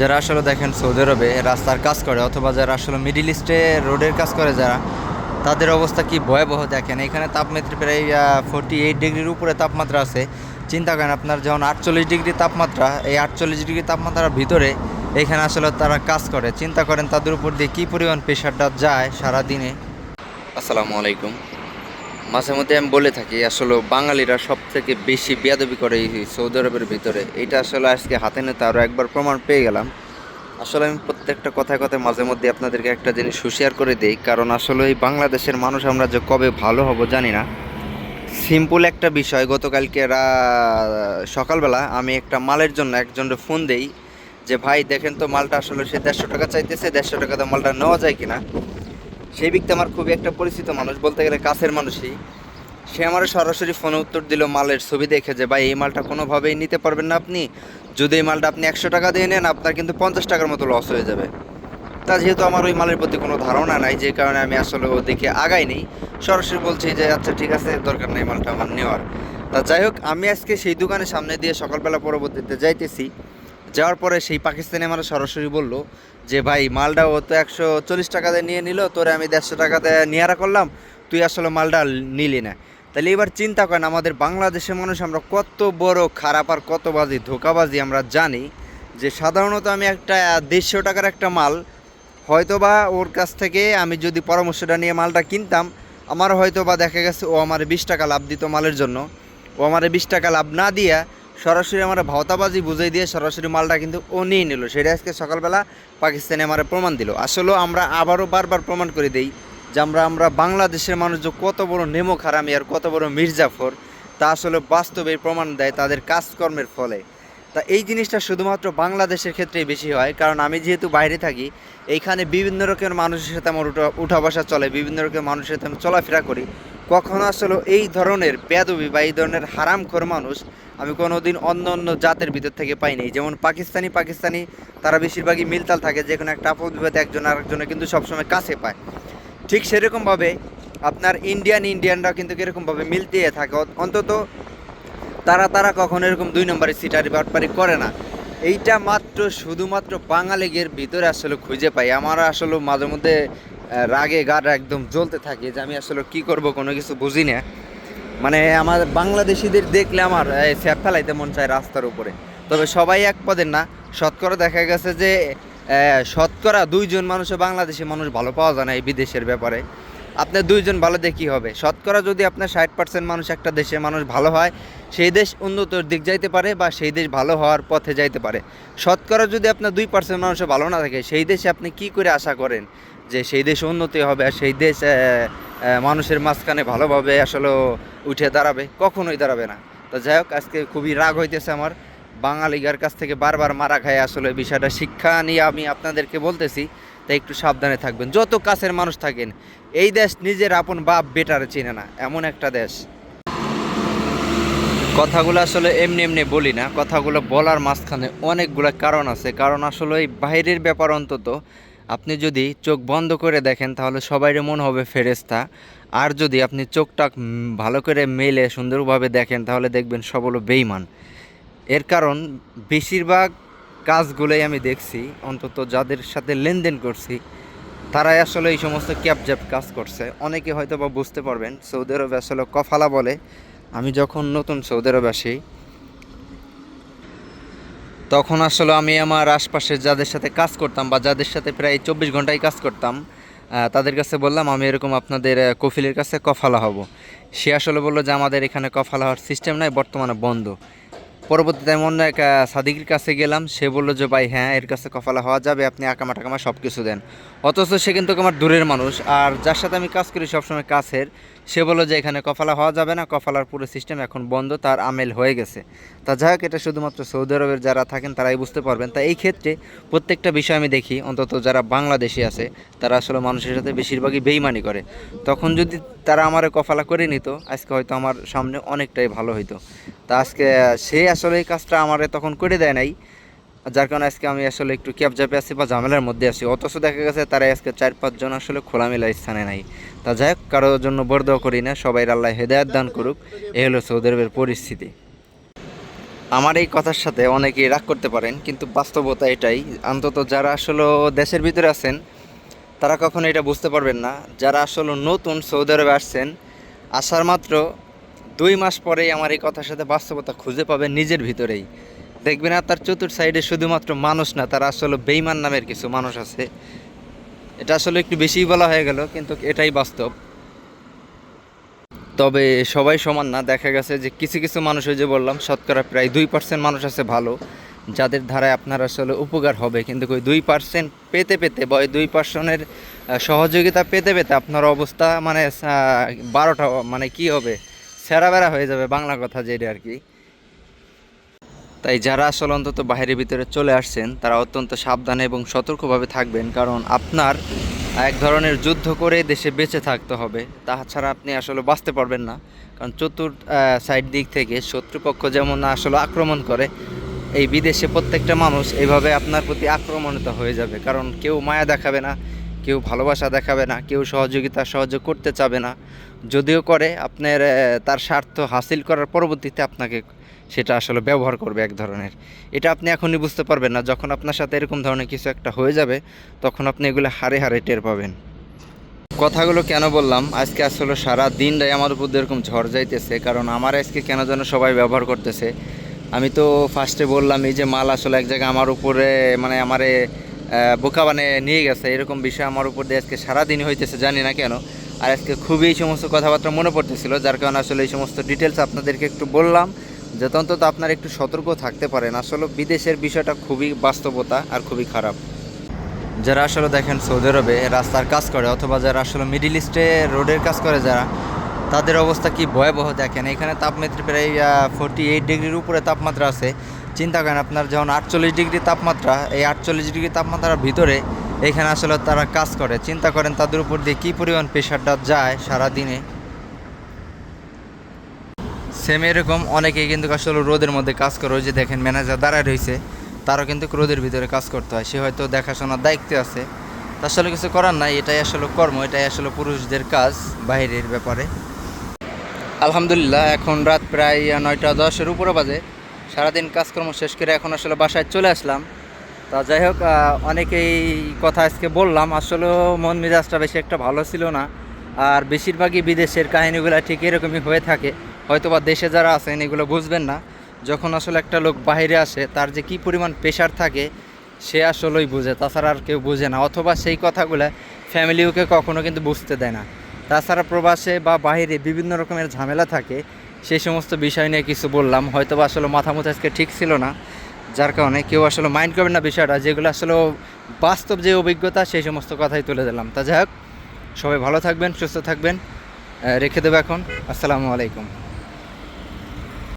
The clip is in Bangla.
যারা আসলে দেখেন সৌদি আরবে রাস্তার কাজ করে অথবা যারা আসলে মিডিল ইস্টে রোডের কাজ করে যারা, তাদের অবস্থা কি ভয়াবহ দেখেন? এখানে তাপমাত্রা প্রায় ফোর্টি এইট ডিগ্রির উপরে তাপমাত্রা আছে। চিন্তা করেন আপনার যখন আটচল্লিশ ডিগ্রি তাপমাত্রা, এই আটচল্লিশ ডিগ্রি তাপমাত্রার ভিতরে এখানে আসলে তারা কাজ করে। চিন্তা করেন তাদের উপর দিয়ে কী পরিমাণ প্রেশারটা যায় সারা দিনে আসসালামু আলাইকুম। মাঝে মধ্যে আমি বলে থাকি, আসলে বাঙালিরা সব থেকে বেশি বেয়াদবি করে এই সৌদি আরবের ভিতরে। এটা আসলে আজকে হাতে নিতে আরও একবার প্রমাণ পেয়ে গেলাম। আসলে আমি প্রত্যেকটা কথায় কথায় মাঝে মধ্যে আপনাদেরকে একটা জিনিস হুঁশিয়ার করে দিই, কারণ আসলে এই বাংলাদেশের মানুষ আমরা যে কবে ভালো হব জানি না। সিম্পল একটা বিষয়, গতকালকে সকালবেলা আমি একটা মালের জন্য একজনের ফোন দেই যে, ভাই, দেখেন তো মালটা আসলে সে দেড়শো টাকা চাইতেছে, দেড়শো টাকাতে মালটা নেওয়া যায় কিনা? সেই ব্যক্তি আমার খুবই একটা পরিচিত মানুষ, বলতে গেলে কাছের মানুষই। সে আমার সরাসরি ফোনে উত্তর দিল মালের ছবি দেখে যে, ভাই, এই মালটা কোনোভাবেই নিতে পারবেন না আপনি। যদি এই মালটা আপনি একশো টাকা দিয়ে নেন, আপনার কিন্তু পঞ্চাশ টাকার মতো লস হয়ে যাবে। তা যেহেতু আমার ওই মালের প্রতি কোনো ধারণা নাই, যে কারণে আমি আসলে ও দেখে আগাই নেই সরাসরি বলছি যে আচ্ছা ঠিক আছে, দরকার নেই মালটা আমার নেওয়ার। তা যাই হোক, আমি আজকে সেই দোকানের সামনে দিয়ে সকালবেলা পরবর্তীতে যাইতেছি। যাওয়ার পরে সেই পাকিস্তানি আমার সরাসরি বলল যে, ভাই, মালটা ও তো একশো চল্লিশ টাকাতে নিয়ে নিল, তোরে আমি দেড়শো টাকাতে নিয়ারা করলাম, তুই আসলে মালটা নিলি না। তাহলে এবার চিন্তা করেন, আমাদের বাংলাদেশের মানুষ আমরা কত বড় খারাপ আর কত বাজি ধোকাবাজি আমরা জানি যে, সাধারণত আমি একটা দেড়শো টাকার একটা মাল, হয়তোবা ওর কাছ থেকে আমি যদি পরামর্শটা নিয়ে মালটা কিনতাম, আমার হয়তো বা দেখা গেছে ও আমার বিশ টাকা লাভ দিত মালের জন্য। ও আমার বিশ টাকা লাভ না দিয়া সরাসরি আমার ভাওতাবাজি বুঝিয়ে দিয়ে সরাসরি মালটা কিন্তু ও নিয়ে নিল। সেটা আজকে সকালবেলা পাকিস্তানে আমার প্রমাণ দিল। আসলেও আমরা আবারও বারবার প্রমাণ করে দেই যে আমরা আমরা বাংলাদেশের মানুষ যে কত বড় নেমো খারামি আর কত বড় মির্জাফর, তা আসলে বাস্তবে প্রমাণ দেয় তাদের কাজকর্মের ফলে। তা এই জিনিসটা শুধুমাত্র বাংলাদেশের ক্ষেত্রেই বেশি হয়, কারণ আমি যেহেতু বাইরে থাকি, এইখানে বিভিন্ন রকমের মানুষের সাথে আমার উঠা উঠা বসা চলে, বিভিন্ন রকমের মানুষের সাথে আমি চলাফেরা করি। কখনো আসলে এই ধরনের বেদবি বা এই ধরনের হারামখোর মানুষ আমি কোনোদিন অন্য অন্য জাতের ভিতর থেকে পাইনি। যেমন পাকিস্তানি পাকিস্তানি, তারা বেশিরভাগই মিলতাল থাকে যে কোনো একটা আপদ বিপদে একজন আরেকজনের কিন্তু সবসময় কাছে পায়। ঠিক সেরকমভাবে আপনার ইন্ডিয়ান ইন্ডিয়ানরা কিন্তু এরকমভাবে মিলতে থাকে। অন্তত তারা তারা কখনো এরকম দুই নম্বরে সিটারি বাটপারি করে না। এইটা মাত্র, শুধুমাত্র বাঙালিগের ভিতরে আসলে খুঁজে পাই। আমার আসলে মাঝে মধ্যে রাগে গাটা একদম জ্বলতে থাকে যে আমি আসলে কি করব, কোনো কিছু বুঝি না। মানে আমার বাংলাদেশিদের দেখলে আমার স্যাপ ফেলাইতে মন চায় রাস্তার উপরে। তবে সবাই এক পদের না, শতকরা দেখা গেছে যে শতকরা দুইজন মানুষে বাংলাদেশি মানুষ ভালো পাওয়া যায় না এই বিদেশের ব্যাপারে। আপনার দুইজন ভালো দিয়ে কী হবে? শতকরা যদি আপনার ষাট পার্সেন্ট মানুষ একটা দেশের মানুষ ভালো হয়, সেই দেশ উন্নতর দিক যাইতে পারে বা সেই দেশ ভালো হওয়ার পথে যাইতে পারে। শতকরা যদি আপনার দুই পার্সেন্ট মানুষ ভালো না থাকে, সেই দেশে আপনি কি করে আশা করেন যে সেই দেশ উন্নতি হবে আর সেই দেশ মানুষের মাঝখানে ভালোভাবে আসলে উঠে দাঁড়াবে, কখনোই দাঁড়াবে না। তো যাই হোক, আজকে খুবই রাগ হইতেছে আমার। বাঙালিগার কাছ থেকে বারবার মারা খায় আসলে বিষয়টা। শিক্ষা নিয়ে আমি আপনাদেরকে বলতেছি, তাই একটু সাবধানে থাকবেন। যত কাছের মানুষ থাকেন, এই দেশ নিজের আপন বাপ বেটার চেনে না, এমন একটা দেশ। কথাগুলো আসলে এমনি এমনি বলি না। কথাগুলো বলার মাঝখানে অনেকগুলো কারণ আছে। কারণ আসলে এই বাইরের ব্যাপার অন্তত আপনি যদি চোখ বন্ধ করে দেখেন, তাহলে সবাইয়ের মন হবে ফেরেস্তা আর যদি আপনি চোখটা ভালো করে মেলে সুন্দরভাবে দেখেন, তাহলে দেখবেন সব হলো বেইমান এর কারণ, বেশিরভাগ কাজগুলোই আমি দেখছি, অন্তত যাদের সাথে লেনদেন করছি, তারাই আসলে এই সমস্ত ক্যাব জ্যাপ কাজ করছে। অনেকে হয়তো বা বুঝতে পারবেন, সৌদি আরবে আসলে কফালা বলে, আমি যখন নতুন সৌদি আরবে আসি তখন আসলে আমি আমার আশপাশে যাদের সাথে কাজ করতাম বা যাদের সাথে প্রায় চব্বিশ ঘন্টায় কাজ করতাম তাদের কাছে বললাম, আমি এরকম আপনাদের কফিলের কাছে কফালা হব। সে আসলে বলল যে, আমাদের এখানে কফালা হওয়ার সিস্টেম নাই, বর্তমানে বন্ধ। পরবর্তীতে অন্য এক সাদিকের কাছে গেলাম, সে বলল যে, ভাই হ্যাঁ এর কাছে কফালা হওয়া যাবে, আপনি আকামা টাকামা সব কিছু দেন। অথচ সে কিন্তু আমার দূরের মানুষ, আর যার সাথে আমি কাজ করি সবসময় কাছের, সে বলল যে, এখানে কফালা হওয়া যাবে না, কফালার পুরো সিস্টেম এখন বন্ধ, তার আমেল হয়ে গেছে। তা যাই হোক, এটা শুধুমাত্র সৌদি আরবের যারা থাকেন, তারাই বুঝতে পারবেন। তা এই ক্ষেত্রে প্রত্যেকটা বিষয় আমি দেখি, অন্তত যারা বাংলাদেশি আছে, তারা আসলে মানুষের সাথে বেশিরভাগই বেইমানি করে। তখন যদি তারা আমার কফালা করে নিত। আজকে হয়তো আমার সামনে অনেকটাই ভালো হইতো। তা আজকে, সে আসলে এই কাজটা আমার তখন করে দেয় নাই। যার কারণে আজকে আমি আসলে একটু ক্যাব জাপে আছি বা ঝামেলার মধ্যে আছি। অথচ দেখা গেছে তারা আজকে চার পাঁচজন আসলে খোলামেলা স্থানে নাই। তা যাই হোক, কারোর জন্য বরদোয়া করি না সবাই আল্লাহ হেদায়ত দান করুক। এ হলো সৌদি আরবের পরিস্থিতি। আমার এই কথার সাথে অনেকেই রাগ করতে পারেন, কিন্তু বাস্তবতা এটাই। অন্তত যারা আসলে দেশের ভিতরে আছেন তারা কখনো এটা বুঝতে পারবেন না। যারা আসলে নতুন সৌদি আরবে আসছেন, আসার মাত্র দুই মাস পরেই আমার এই কথার সাথে বাস্তবতা খুঁজে পাবেন নিজের ভিতরেই। দেখবেন আর তার চতুর্থ সাইডে শুধুমাত্র মানুষ না, তারা আসলে বেইমান নামের কিছু মানুষ আছে। এটা আসলে একটু বেশিই বলা হয়ে গেল, কিন্তু এটাই বাস্তব। তবে সবাই সমান না, দেখা গেছে যে কিছু কিছু মানুষ ওই যে বললাম, শতকরা প্রায় দুই পার্সেন্ট মানুষ আছে ভালো। যাদের ধারায় আপনার আসলে উপকার হবে। কিন্তু ওই দুই পার্সেন্ট পেতে পেতে বা ওই দুই পার্সেন্টের সহযোগিতা পেতে পেতে আপনার অবস্থা মানে বারোটা মানে কি হবে? সেরা বেড়া হয়ে যাবে বাংলা কথা যেটা আর কি। তাই যারা আসলে অন্তত বাইরের ভিতরে চলে আসছেন, তারা অত্যন্ত সাবধানে এবং সতর্কভাবে থাকবেন। কারণ আপনার এক ধরনের যুদ্ধ করে দেশে বেঁচে থাকতে হবে। তাছাড়া আপনি আসলে বাঁচতে পারবেন না। কারণ চতুর সাইড দিক থেকে শত্রুপক্ষ যেমন আসলে আক্রমণ করে এই বিদেশে প্রত্যেকটা মানুষ এইভাবে আপনার প্রতি আক্রমণিত হয়ে যাবে। কারণ কেউ মায়া দেখাবে না, কেউ ভালোবাসা দেখাবে না, কেউ সহযোগিতা সহযোগ করতে চাবে না। যদিও করে আপনার তার স্বার্থ হাসিল করার পরবর্তীতে আপনাকে সেটা আসলে ব্যবহার করবে এক ধরনের। এটা আপনি এখনই বুঝতে পারবেন না, যখন আপনার সাথে এরকম ধরনের কিছু একটা হয়ে যাবে, তখন আপনি এগুলো হারে হারে টের পাবেন। কথাগুলো কেন বললাম? আজকে আসলে সারা দিনটাই আমার উপর এরকম ঝড় যাইতেছে, কারণ আমার আজকে কেন যেন সবাই ব্যবহার করতেছে আমি তো ফার্স্টে বললাম, এই যে মাল আসলে এক জায়গায় আমার উপরে মানে আমারে বোকা বানিয়ে নিয়ে গেছে। এরকম বিষয় আমার উপর দিয়ে আজকে সারাদিনই হইতেছে, জানি না কেন। আর আজকে খুবই এই সমস্ত কথাবার্তা মনে পড়তেছিল, যার কারণে আসলে এই সমস্ত ডিটেলস আপনাদেরকে একটু বললাম। যাতে অন্তত আপনার একটু সতর্ক থাকতে পারেন, আসলে বিদেশের বিষয়টা খুবই বাস্তবতা আর খুবই খারাপ। যারা আসলে দেখেন সৌদি আরবে রাস্তার কাজ করে, অথবা যারা আসলে মিডিল ইস্টে রোডের কাজ করে, যারা তাদের অবস্থা কি ভয়াবহ দেখেন? এখানে তাপমাত্রা প্রায় ফোরটি এইট ডিগ্রির উপরে তাপমাত্রা আছে। চিন্তা করেন আপনার যখন আটচল্লিশ ডিগ্রি তাপমাত্রা, এই আটচল্লিশ ডিগ্রি তাপমাত্রার ভিতরে এখানে আসলে তারা কাজ করে। চিন্তা করেন তাদের উপর দিয়ে কী পরিমাণ প্রেশারটা যায় সারা দিনে সেম এরকম অনেকেই কিন্তু আসলে রোদের মধ্যে কাজ করে। ওই যে দেখেন ম্যানেজার দাঁড়ায় রয়েছে, তারও কিন্তু রোদের ভিতরে কাজ করতে হয়। সে হয়তো দেখাশোনার দায়িত্বে আছে। আসলে কিছু করার নাই, এটাই আসলে কর্ম, এটাই আসলে পুরুষদের কাজ, বাইরের ব্যাপারে। আলহামদুলিল্লাহ, এখন রাত প্রায় নয়টা দশের উপরে বাজে। সারাদিন কাজকর্ম শেষ করে এখন আসলে বাসায় চলে আসলাম। তা যাই হোক অনেকেই কথা আজকে বললাম আসলে মন মেজাজটা বেশি একটা ভালো ছিল না। আর বেশিরভাগই বিদেশের কাহিনীগুলো ঠিক এরকমই হয়ে থাকে। হয়তো বা দেশে যারা আছেন, এগুলো বুঝবেন না। যখন আসলে একটা লোক বাইরে আসে, তার যে কী পরিমাণ প্রেশার থাকে, সে আসলেই বুঝে। তাছাড়া আর কেউ বুঝে না। অথবা সেই কথাগুলো ফ্যামিলিওকে কখনো কিন্তু বুঝতে দেয় না। তাছাড়া প্রবাসে বা বাহিরে বিভিন্ন রকমের ঝামেলা থাকে, সেই সমস্ত বিষয় নিয়ে কিছু বললাম। হয়তো বা আসলে মাথা মুথা আজকে ঠিক ছিল না, যার কারণে কেউ আসলে মাইন্ড করবেন না বিষয়টা, যেগুলো আসলে বাস্তব যে অভিজ্ঞতা, সেই সমস্ত কথাই তুলে দিলাম তা যাই হোক, সবাই ভালো থাকবেন, সুস্থ থাকবেন রেখে দেবো এখন। আসসালামু আলাইকুম।